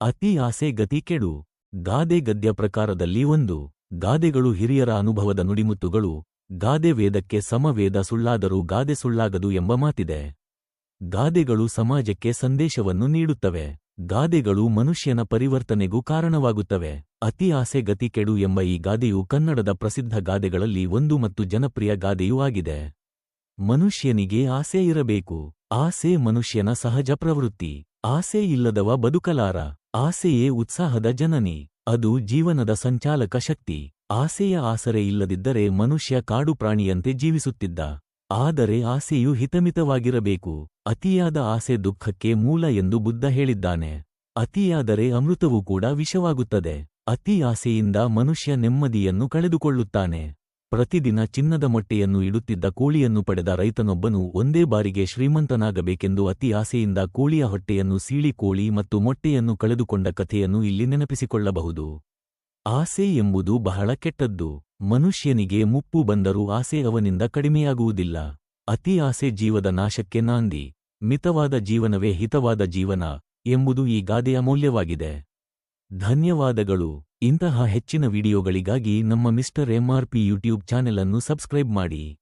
ಅತಿ ಆಸೆ ಗತಿ ಕೆಡು. ಗಾದೆ ಗದ್ಯ ಪ್ರಕಾರದಲ್ಲಿ ಒಂದು. ಗಾದೆಗಳು ಹಿರಿಯರ ಅನುಭವದ ನುಡಿಮುತ್ತುಗಳು. ಗಾದೆ ವೇದಕ್ಕೆ ಸಮವೇದ ಸುಳ್ಳಾದರೂ ಗಾದೆ ಸುಳ್ಳಾಗದು ಎಂಬ ಮಾತಿದೆ. ಗಾದೆಗಳು ಸಮಾಜಕ್ಕೆ ಸಂದೇಶವನ್ನು ನೀಡುತ್ತವೆ. ಗಾದೆಗಳು ಮನುಷ್ಯನ ಪರಿವರ್ತನೆಗೂ ಕಾರಣವಾಗುತ್ತವೆ. ಅತಿ ಆಸೆ ಗತಿ ಕೆಡು ಎಂಬ ಈ ಗಾದೆಯು ಕನ್ನಡದ ಪ್ರಸಿದ್ಧ ಗಾದೆಗಳಲ್ಲಿ ಒಂದು ಮತ್ತು ಜನಪ್ರಿಯ ಗಾದೆಯೂ ಆಗಿದೆ. ಮನುಷ್ಯನಿಗೆ ಆಸೆ ಇರಬೇಕು. ಆಸೆ ಮನುಷ್ಯನ ಸಹಜ ಪ್ರವೃತ್ತಿ. ಆಸೆ ಇಲ್ಲದವ ಬದುಕಲಾರ. ಆಸೆಯೇ ಉತ್ಸಾಹದ ಜನನಿ. ಅದು ಜೀವನದ ಸಂಚಾಲಕ ಶಕ್ತಿ. ಆಸೆಯ ಆಸರೆ ಇಲ್ಲದಿದ್ದರೆ ಮನುಷ್ಯ ಕಾಡು ಪ್ರಾಣಿಯಂತೆ ಜೀವಿಸುತ್ತಿದ್ದ. ಆದರೆ ಆಸೆಯು ಹಿತಮಿತವಾಗಿರಬೇಕು. ಅತಿಯಾದ ಆಸೆ ದುಃಖಕ್ಕೆ ಮೂಲ ಎಂದು ಬುದ್ಧ ಹೇಳಿದ್ದಾನೆ. ಅತಿಯಾದರೆ ಅಮೃತವೂ ಕೂಡ ವಿಷವಾಗುತ್ತದೆ. ಅತಿ ಆಸೆಯಿಂದ ಮನುಷ್ಯ ನೆಮ್ಮದಿಯನ್ನು ಕಳೆದುಕೊಳ್ಳುತ್ತಾನೆ. ಪ್ರತಿದಿನ ಚಿನ್ನದ ಮೊಟ್ಟೆಯನ್ನು ಇಡುತ್ತಿದ್ದ ಕೋಳಿಯನ್ನು ಪಡೆದ ರೈತನೊಬ್ಬನು ಒಂದೇ ಬಾರಿಗೆ ಶ್ರೀಮಂತನಾಗಬೇಕೆಂದು ಅತಿ ಆಸೆಯಿಂದ ಕೋಳಿಯ ಹೊಟ್ಟೆಯನ್ನು ಸೀಳಿ ಕೋಳಿ ಮತ್ತು ಮೊಟ್ಟೆಯನ್ನು ಕಳೆದುಕೊಂಡ ಕಥೆಯನ್ನು ಇಲ್ಲಿ ನೆನಪಿಸಿಕೊಳ್ಳಬಹುದು. ಆಸೆ ಎಂಬುದು ಬಹಳ ಕೆಟ್ಟದ್ದು. ಮನುಷ್ಯನಿಗೆ ಮುಪ್ಪು ಬಂದರೂ ಆಸೆ ಅವನಿಂದ ಕಡಿಮೆಯಾಗುವುದಿಲ್ಲ. ಅತಿ ಆಸೆ ಜೀವದ ನಾಶಕ್ಕೆ ನಾಂದಿ. ಮಿತವಾದ ಜೀವನವೇ ಹಿತವಾದ ಜೀವನ ಎಂಬುದು ಈ ಗಾದೆಯ ಮೌಲ್ಯವಾಗಿದೆ. ಧನ್ಯವಾದಗಳು. ಇಂತಹ ಹೆಚ್ಚಿನ ವಿಡಿಯೋಗಳಿಗಾಗಿ ನಮ್ಮ ಮಿಸ್ಟರ್ ಎಂಆರ್ಪಿ ಯೂಟ್ಯೂಬ್ ಚಾನೆಲ್ ಅನ್ನು ಸಬ್ಸ್ಕ್ರೈಬ್ ಮಾಡಿ.